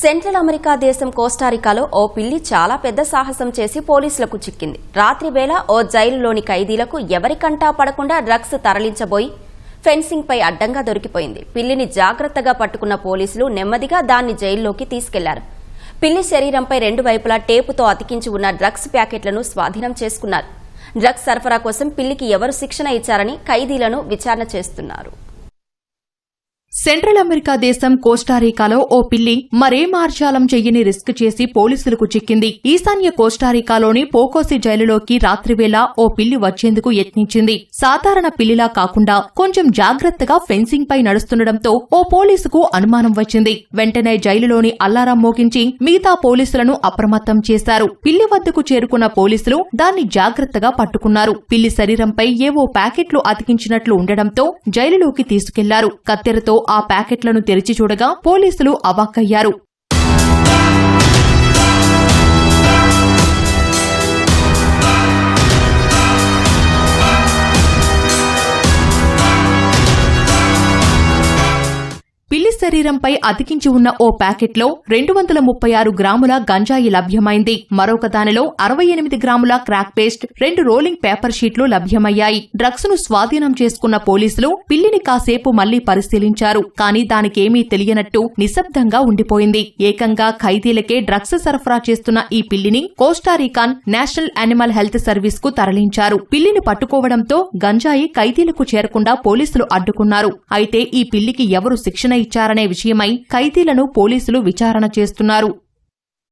Central America దేశం కోస్టారికాలో ఓ పిల్లి చాలా పెద్ద సాహసం చేసి పోలీసులకు చిక్కింది. రాత్రి వేళ ఓ జైలులోని ఖైదీలకు ఎవరికంటా పడకుండా డ్రగ్స్ తరలించబోయి ఫెన్సింగ్ పై అడ్డంగా దొరికిపోయింది. పిల్లిని జాగ్రత్తగా పట్టుకున్న పోలీసులు నెమ్మదిగా దాన్ని జైల్లోకి తీసుకెళ్ళారు. పిల్లి శరీరంపై రెండు వైపులా టేపుతో అతికించి ఉన్న డ్రగ్స్ ప్యాకెట్లను స్వాధీనం చేసుకున్నారు. డ్రగ్స్ సరఫరా కోసం పిల్లికి ఎవరు శిక్షణ ఇచ్చారని ఖైదీలను విచారణ చేస్తున్నారు. సెంట్రల్ అమెరికా దేశం కోస్టారికాలో ఓ పిల్లి మరే మార్జాలం చెయ్యని రిస్క్ చేసి పోలీసులకు చిక్కింది. ఈశాన్య కోస్టారికాలోని పోకోసి జైలులోకి రాత్రివేళ ఓ పిల్లి వచ్చేందుకు యత్నించింది. సాధారణ పిల్లిలా కాకుండా కొంచెం జాగ్రత్తగా ఫెన్సింగ్ పై నడుస్తుండటంతో ఓ పోలీసుకు అనుమానం వచ్చింది. వెంటనే జైలులోని అల్లారం మోగించి మిగతా పోలీసులను అప్రమత్తం చేశారు. పిల్లి వద్దకు చేరుకున్న పోలీసులు దాన్ని జాగ్రత్తగా పట్టుకున్నారు. పిల్లి శరీరంపై ఏవో ప్యాకెట్లు అతికించినట్లు ఉండడంతో జైలులోకి తీసుకెళ్ళారు. కత్తెరతో ఆ ప్యాకెట్లను తెరిచి చూడగా పోలీసులు అవాక్కయ్యారు. శరీరంపై అతికించి ఉన్న ఓ ప్యాకెట్లో రెండు వందల ముప్పై ఆరు గ్రాముల గంజాయి లభ్యమైంది. మరొక దానిలో అరవై ఎనిమిది గ్రాముల క్రాక్ పేస్ట్ రెండు రోలింగ్ పేపర్ షీట్లు లభ్యమయ్యాయి. డ్రగ్స్ను స్వాధీనం చేసుకున్న పోలీసులు పిల్లిని కాసేపు మళ్ళీ పరిశీలించారు. కానీ దానికేమీ తెలియనట్టు నిశ్శబ్దంగా ఉండిపోయింది. ఏకంగా ఖైదీలకే డ్రగ్స్ సరఫరా చేస్తున్న ఈ పిల్లిని Costa Rican national animal health సర్వీస్కు తరలించారు. పిల్లిని పట్టుకోవడంతో గంజాయి ఖైదీలకు చేరకుండా పోలీసులు అడ్డుకున్నారు. అయితే ఈ పిల్లికి ఎవరు శిక్షణ ఇచ్చారు? చేశారనే విషయమై ఖైదీలను పోలీసులు విచారణ చేస్తున్నారు.